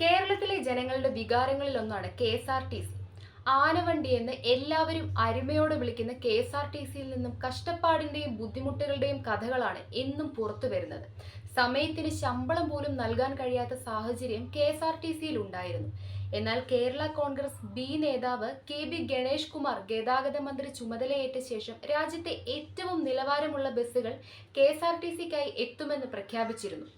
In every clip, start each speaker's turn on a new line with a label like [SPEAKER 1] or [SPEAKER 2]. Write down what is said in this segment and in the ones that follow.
[SPEAKER 1] കേരളത്തിലെ ജനങ്ങളുടെ വികാരങ്ങളിലൊന്നാണ് K S R T C. ആനവണ്ടി എന്ന് എല്ലാവരും അരുമയോടെ വിളിക്കുന്ന കെ എസ് ആർ ടി സിയിൽ നിന്നും കഷ്ടപ്പാടിന്റെയും ബുദ്ധിമുട്ടുകളുടെയും കഥകളാണ് എന്നും പുറത്തു വരുന്നത്. സമയത്തിന് ശമ്പളം പോലും നൽകാൻ കഴിയാത്ത സാഹചര്യം കെ എസ് ആർ ടി സിയിൽ ഉണ്ടായിരുന്നു. എന്നാൽ കേരള കോൺഗ്രസ് ബി നേതാവ് കെ ബി ഗണേഷ് കുമാർ ഗതാഗത മന്ത്രി ചുമതലയേറ്റ ശേഷം രാജ്യത്തെ ഏറ്റവും നിലവാരമുള്ള ബസ്സുകൾ കെ എസ് ആർ ടി സിക്കായി എത്തുമെന്ന് പ്രഖ്യാപിച്ചിരുന്നു.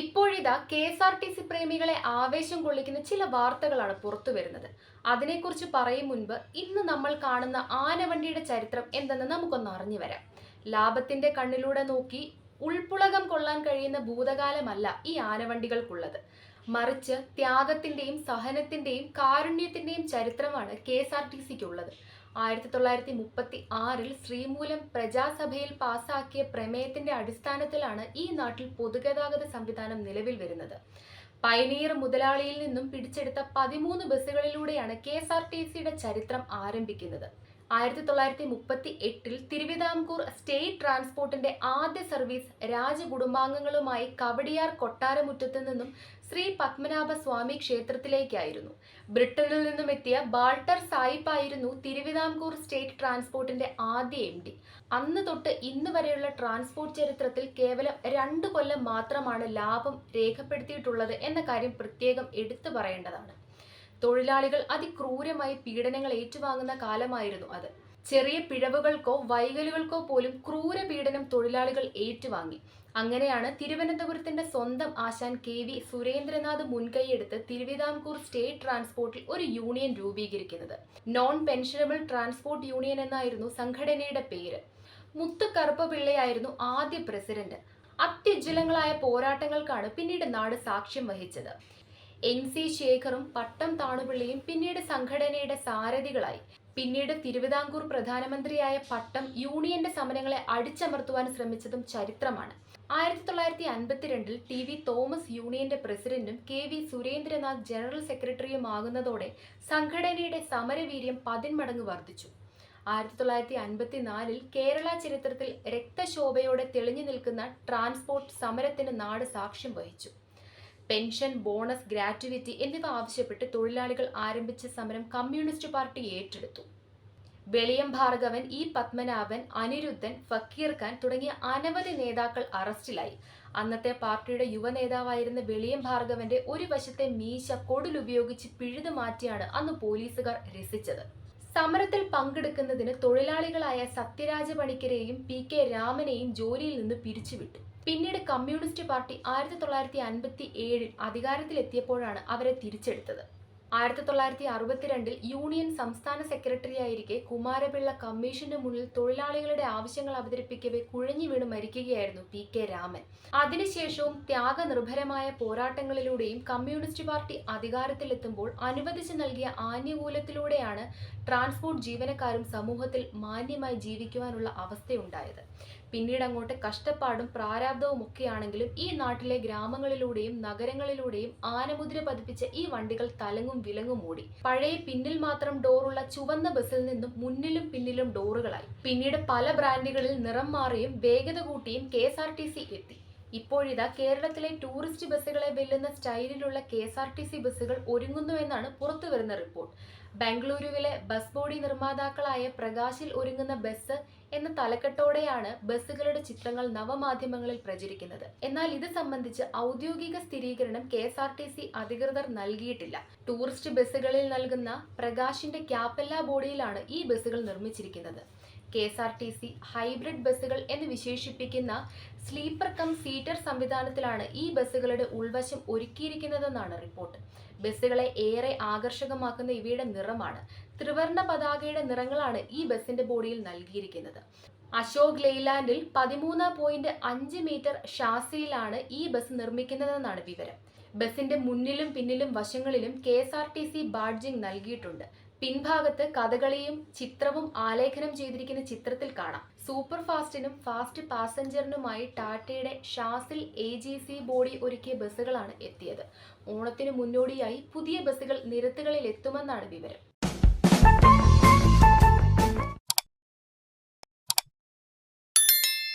[SPEAKER 1] ഇപ്പോഴിതാ K S R T C പ്രേമികളെ ആവേശം കൊള്ളിക്കുന്ന ചില വാർത്തകളാണ് പുറത്തു വരുന്നത്. അതിനെക്കുറിച്ച് പറയും മുൻപ് ഇന്ന് നമ്മൾ കാണുന്ന ആനവണ്ടിയുടെ ചരിത്രം എന്തെന്ന് നമുക്കൊന്ന് അറിഞ്ഞു വരാം. ലാഭത്തിന്റെ കണ്ണിലൂടെ നോക്കി ഉൾപ്പുളകം കൊള്ളാൻ കഴിയുന്ന ഭൂതകാലമല്ല ഈ ആനവണ്ടികൾക്കുള്ളത്. മറിച്ച് ത്യാഗത്തിന്റെയും സഹനത്തിന്റെയും കാരുണ്യത്തിന്റെയും ചരിത്രമാണ് കെ എസ് ആർ ടി സിക്കുള്ളത്. ആയിരത്തി തൊള്ളായിരത്തി മുപ്പത്തി ആറിൽ ശ്രീമൂലം പ്രജാസഭയിൽ പാസാക്കിയ പ്രമേയത്തിന്റെ അടിസ്ഥാനത്തിലാണ് ഈ നാട്ടിൽ പൊതുഗതാഗത സംവിധാനം നിലവിൽ വരുന്നത്. പൈനീർ മുതലാളിയിൽ നിന്നും പിടിച്ചെടുത്ത പതിമൂന്ന് ബസ്സുകളിലൂടെയാണ് കെ എസ് ആർ ടി സിയുടെ ചരിത്രം ആരംഭിക്കുന്നത്. ആയിരത്തി തൊള്ളായിരത്തി മുപ്പത്തി എട്ടിൽ തിരുവിതാംകൂർ സ്റ്റേറ്റ് ട്രാൻസ്പോർട്ടിന്റെ ആദ്യ സർവീസ് രാജകുടുംബാംഗങ്ങളുമായി കവടിയാർ കൊട്ടാരമുറ്റത്ത് നിന്നും ശ്രീ പത്മനാഭ സ്വാമി ക്ഷേത്രത്തിലേക്കായിരുന്നു. ബ്രിട്ടനിൽ നിന്നും എത്തിയ ബാൾട്ടർ സായിപ്പ് ആയിരുന്നു തിരുവിതാംകൂർ സ്റ്റേറ്റ് ട്രാൻസ്പോർട്ടിന്റെ ആദ്യ എം ഡി. അന്ന് തൊട്ട് ഇന്ന് വരെയുള്ള ട്രാൻസ്പോർട്ട് ചരിത്രത്തിൽ കേവലം രണ്ട് കൊല്ലം മാത്രമാണ് ലാഭം രേഖപ്പെടുത്തിയിട്ടുള്ളത് എന്ന കാര്യം പ്രത്യേകം എടുത്തു പറയേണ്ടതാണ്. തൊഴിലാളികൾ അതിക്രൂരമായി പീഡനങ്ങൾ ഏറ്റുവാങ്ങുന്ന കാലമായിരുന്നു അത്. ചെറിയ പിഴവുകൾക്കോ വൈകലുകൾക്കോ പോലും ക്രൂര പീഡനം തൊഴിലാളികൾ ഏറ്റുവാങ്ങി. അങ്ങനെയാണ് തിരുവനന്തപുരത്തിന്റെ സ്വന്തം ആശാൻ കെ വി സുരേന്ദ്രനാഥ് മുൻകൈയെടുത്ത് തിരുവിതാംകൂർ സ്റ്റേറ്റ് ട്രാൻസ്പോർട്ടിൽ ഒരു യൂണിയൻ രൂപീകരിക്കുന്നത്. നോൺ പെൻഷനബിൾ ട്രാൻസ്പോർട്ട് യൂണിയൻ എന്നായിരുന്നു സംഘടനയുടെ പേര്. മുത്തു കറുപ്പപിള്ളയായിരുന്നു ആദ്യ പ്രസിഡന്റ്. അത്യുജ്വലങ്ങളായ പോരാട്ടങ്ങൾക്കാണ് പിന്നീട് നാട് സാക്ഷ്യം വഹിച്ചത്. എൻ സി ശേഖറും പട്ടം താണുപിള്ളിയും പിന്നീട് സംഘടനയുടെ സാരഥികളായി. പിന്നീട് തിരുവിതാംകൂർ പ്രധാനമന്ത്രിയായ പട്ടം യൂണിയന്റെ സമരങ്ങളെ അടിച്ചമർത്തുവാൻ ശ്രമിച്ചതും ചരിത്രമാണ്. ആയിരത്തി തൊള്ളായിരത്തി അൻപത്തിരണ്ടിൽ ടി വി തോമസ് യൂണിയന്റെ പ്രസിഡന്റും കെ വി സുരേന്ദ്രനാഥ് ജനറൽ സെക്രട്ടറിയുമാകുന്നതോടെ സംഘടനയുടെ സമരവീര്യം പതിന്മടങ്ങ് വർദ്ധിച്ചു. ആയിരത്തി തൊള്ളായിരത്തി അൻപത്തിനാലിൽ കേരള ചരിത്രത്തിൽ രക്തശോഭയോടെ തെളിഞ്ഞു നിൽക്കുന്ന ട്രാൻസ്പോർട്ട് സമരത്തിന് നാട് സാക്ഷ്യം വഹിച്ചു. പെൻഷൻ ബോണസ് ഗ്രാറ്റുവിറ്റി എന്നിവ ആവശ്യപ്പെട്ട് തൊഴിലാളികൾ ആരംഭിച്ച സമരം കമ്മ്യൂണിസ്റ്റ് പാർട്ടി ഏറ്റെടുത്തു. വെളിയം ഭാർഗവൻ ഇ പത്മനാഭൻ അനിരുദ്ധൻ ഫക്കീർ ഖാൻ തുടങ്ങിയ അനവധി നേതാക്കൾ അറസ്റ്റിലായി. അന്നത്തെ പാർട്ടിയുടെ യുവ നേതാവായിരുന്ന വെളിയം ഭാർഗവന്റെ ഒരു വശത്തെ മീശ കൊടുലുപയോഗിച്ച് പിഴുതു മാറ്റിയാണ് അന്ന് പോലീസുകാർ രസിച്ചത്. സമരത്തിൽ പങ്കെടുക്കുന്നതിന് തൊഴിലാളികളായ സത്യരാജ പണിക്കരെയും പി കെ രാമനെയും ജോലിയിൽ നിന്ന് പിരിച്ചുവിട്ടു. പിന്നീട് കമ്മ്യൂണിസ്റ്റ് പാർട്ടി ആയിരത്തി തൊള്ളായിരത്തി അൻപത്തി ഏഴിൽ അധികാരത്തിലെത്തിയപ്പോഴാണ് അവരെ തിരിച്ചെടുത്തത്. ആയിരത്തി തൊള്ളായിരത്തി അറുപത്തിരണ്ടിൽ യൂണിയൻ സംസ്ഥാന സെക്രട്ടറി ആയിരിക്കെ കുമാരപിള്ള കമ്മീഷന്റെ മുന്നിൽ തൊഴിലാളികളുടെ ആവശ്യങ്ങൾ അവതരിപ്പിക്കവെ കുഴഞ്ഞു വീണ് മരിക്കുകയായിരുന്നു പി കെ രാമൻ. അതിനുശേഷവും ത്യാഗനിർഭരമായ പോരാട്ടങ്ങളിലൂടെയും കമ്മ്യൂണിസ്റ്റ് പാർട്ടി അധികാരത്തിലെത്തുമ്പോൾ അനുവദിച്ചു നൽകിയ ആനുകൂല്യത്തിലൂടെയാണ് ട്രാൻസ്പോർട്ട് ജീവനക്കാരും സമൂഹത്തിൽ മാന്യമായി ജീവിക്കുവാനുള്ള അവസ്ഥയുണ്ടായത്. പിന്നീട് അങ്ങോട്ട് കഷ്ടപ്പാടും പ്രാരാബ്ദവും ഒക്കെയാണെങ്കിലും ഈ നാട്ടിലെ ഗ്രാമങ്ങളിലൂടെയും നഗരങ്ങളിലൂടെയും ആനമുദ്ര പതിപ്പിച്ച ഈ വണ്ടികൾ തലങ്ങും വിലങ്ങും ഓടി പഴയ പിന്നിൽ മാത്രം ഡോറുള്ള ചുവന്ന ബസ്സിൽ നിന്നും മുന്നിലും പിന്നിലും ഡോറുകളായി. പിന്നീട് പല ബ്രാൻഡുകളിൽ നിറം മാറിയും വേഗത കൂട്ടിയും കെ എത്തി. ഇപ്പോഴിതാ കേരളത്തിലെ ടൂറിസ്റ്റ് ബസ്സുകളെ വെല്ലുന്ന സ്റ്റൈലിലുള്ള K S R T C ബസ്സുകൾ ഒരുങ്ങുന്നുവെന്നാണ് പുറത്തുവരുന്ന റിപ്പോർട്ട്. ബംഗളൂരുവിലെ ബസ് ബോഡി നിർമ്മാതാക്കളായ പ്രകാശിൽ ഒരുങ്ങുന്ന ബസ് എന്ന തലക്കെട്ടോടെയാണ് ബസ്സുകളുടെ ചിത്രങ്ങൾ നവമാധ്യമങ്ങളിൽ പ്രചരിക്കുന്നത്. എന്നാൽ ഇത് സംബന്ധിച്ച് ഔദ്യോഗിക സ്ഥിരീകരണം K S R T C അധികൃതർ നൽകിയിട്ടില്ല. ടൂറിസ്റ്റ് ബസ്സുകളിൽ നൽകുന്ന പ്രകാശിന്റെ ക്യാപ്പല്ല ബോഡിയിലാണ് ഈ ബസ്സുകൾ നിർമ്മിച്ചിരിക്കുന്നത്. K S R T C hybrid ബസ്സുകൾ എന്ന് വിശേഷിപ്പിക്കുന്ന സ്ലീപ്പർ കം സീറ്റർ സംവിധാനത്തിലാണ് ഈ ബസ്സുകളുടെ ഉൾവശം ഒരുക്കിയിരിക്കുന്നതെന്നാണ് റിപ്പോർട്ട്. ബസ്സുകളെ ഏറെ ആകർഷകമാക്കുന്ന ഇവയുടെ നിറമാണ്. ത്രിവർണ പതാകയുടെ നിറങ്ങളാണ് ഈ ബസ്സിന്റെ ബോഡിയിൽ നൽകിയിരിക്കുന്നത്. അശോക് ലെയ്ലാൻഡിൽ പതിമൂന്ന് പോയിന്റ് അഞ്ച് മീറ്റർ ഷാസിയിലാണ് ഈ ബസ് നിർമ്മിക്കുന്നതെന്നാണ് വിവരം. ബസിന്റെ മുന്നിലും പിന്നിലും വശങ്ങളിലും K S R T C badging നൽകിയിട്ടുണ്ട്. പിൻഭാഗത്ത് കഥകളിയും ചിത്രവും ആലേഖനം ചെയ്തിരിക്കുന്ന ചിത്രത്തിൽ കാണാം. സൂപ്പർ ഫാസ്റ്റിനും ഫാസ്റ്റ് പാസഞ്ചറിനുമായി ടാറ്റയുടെ ഷാസിൽ എ ജി സി ബോഡി ഒരുക്കിയ ബസ്സുകളാണ് എത്തിയത്. ഓണത്തിന് മുന്നോടിയായി പുതിയ ബസ്സുകൾ നിരത്തുകളിൽ എത്തുമെന്നാണ് വിവരം.